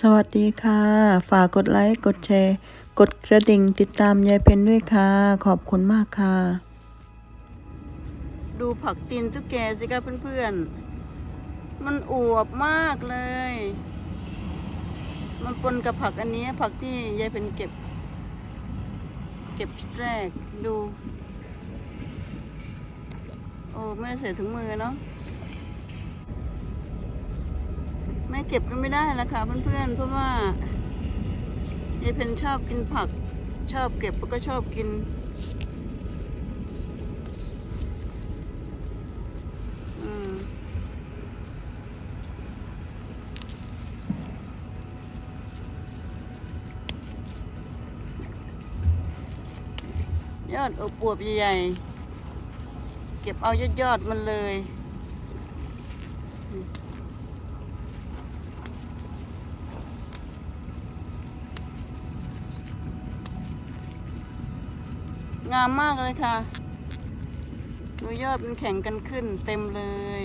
สวัสดีค่ะ ฝากกดไลค์กดแชร์ กดกระดิ่งติดตามยายเพนด้วยค่ะ ขอบคุณมากค่ะ ดูผักตีนตุ๊กแกสิคะเพื่อนๆ มันอวบมากเลย มันปนกับผักอันนี้ ผักที่ยายเพนเก็บ เก็บชุดแรกดู โอ้ไม่ได้ใส่ถุงมือเนาะ ไม่เก็บก็ไม่ได้ละค่ะเพื่อนๆเพราะว่ายายเพนชอบกินผัก ชอบเก็บแล้วก็ชอบกิน อืมยอดอบอวบใหญ่ๆ เก็บเอายอดๆมันเลย งามมากเลยค่ะดูยอดมันแข่งกันขึ้นเต็มเลย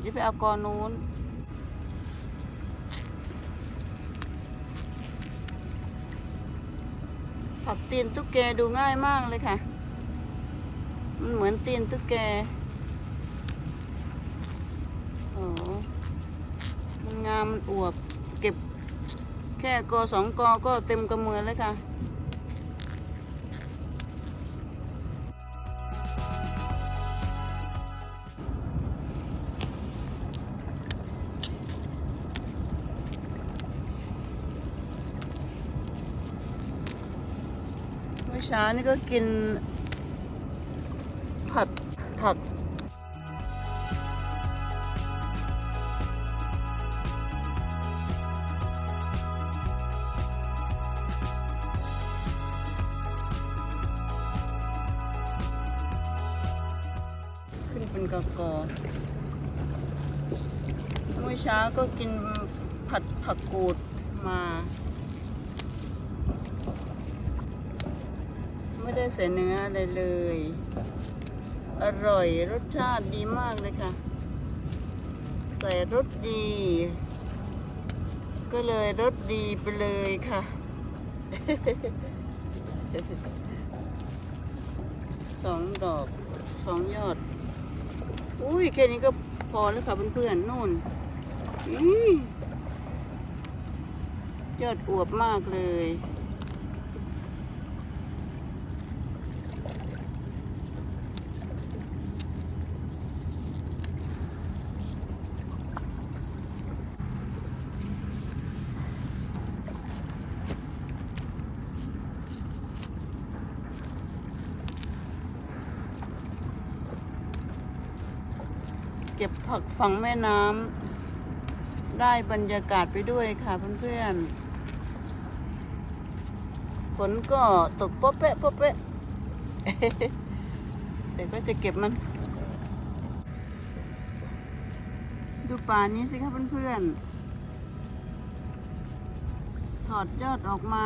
เดี๋ยวไปเอากอนู้น ผักตีนตุ๊กแกดูง่ายมากเลยค่ะ มันเหมือนตีนตุ๊กแกโอ้มันงามมันอวบ เก็บ แค่กอสองกอก็เต็มกระมือแล้วค่ะเช้านี่ก็กินผัดผัก เป็นกอกอเมื่อเช้าก็กินผัดผักกูดมา ไม่ได้ใส่เนื้ออะไรเลย อร่อยรสชาติดีมากเลยค่ะ ใส่รสดี ก็เลยรสดีไปเลยค่ะสองดอกสองยอด อุ้ยแค่นี้ก็พอแล้วค่ะเพื่อนๆนู่นอียอดอวบมากเลย เก็บผักฝั่งแม่น้ำได้บรรยากาศไปด้วยค่ะเพื่อนๆฝนก็ตกโป๊ะเป๊ะโป๊ะเป๊ะแต่ก็จะเก็บมัน ดูป่านี้สิคะเพื่อนๆ ถอดยอดออกมา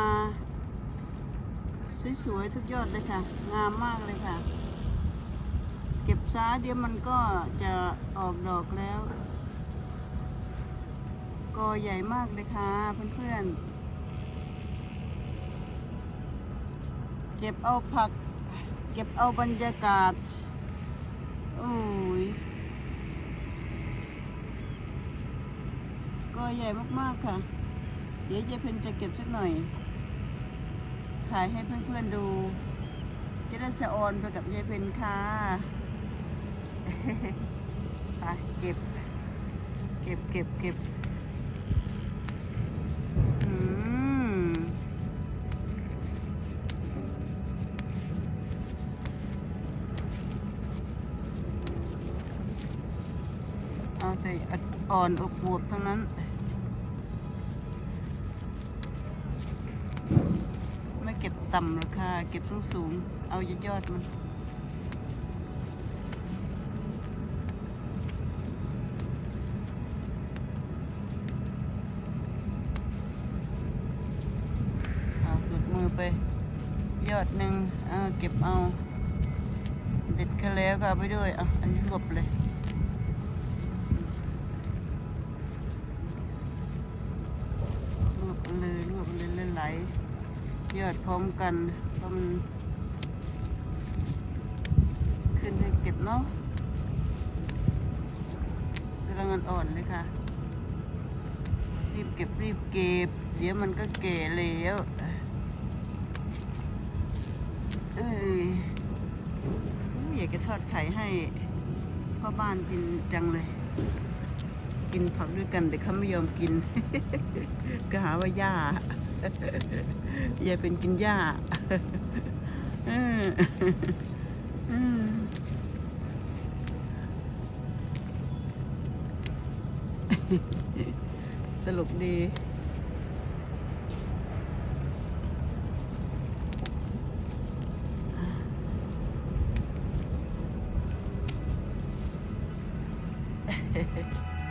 สวยๆ ทุกยอดเลยค่ะ งามมากเลยค่ะ เก็บช้าเดี๋ยวมันก็จะออกดอกแล้ว กอใหญ่มากเลยค่ะเพื่อนๆ เก็บเอาผัก เก็บเอาบรรยากาศ โอ้ย กอใหญ่มากๆค่ะ เดี๋ยวเจเพนจะเก็บสักหน่อย ถ่ายให้เพื่อนๆดูจะได้สะออนไปกับยายเพนค่ะ ไปเก็บ เก็บเก็บเก็บอืมเอาแต่อ่อนอบอวบทั้งนั้นไม่เก็บต่ำหรอกค่ะ เก็บสูงสูงๆเอายอดมัน ไป ยอดหนึ่งเอาเก็บเอา เด็ดแค่แล้วก็เอาไปด้วยอะอันนี้หลบเลยรวบเลยรวบเลยเล่นไหลยอดพร้อมกันเพราะมันขึ้นให้เก็บเนาะกำลังอ่อนเลยค่ะ รีบเก็บรีบเก็บ เดี๋ยวมันก็เก่แล้ว เอ้ยอยากจะทอดไข่ให้พ่อบ้านกินจังเลย กินผักด้วยกันแต่เขาไม่ยอมกิน ก็หาว่าหญ้ายายเป็นกินหญ้าตลกดี It's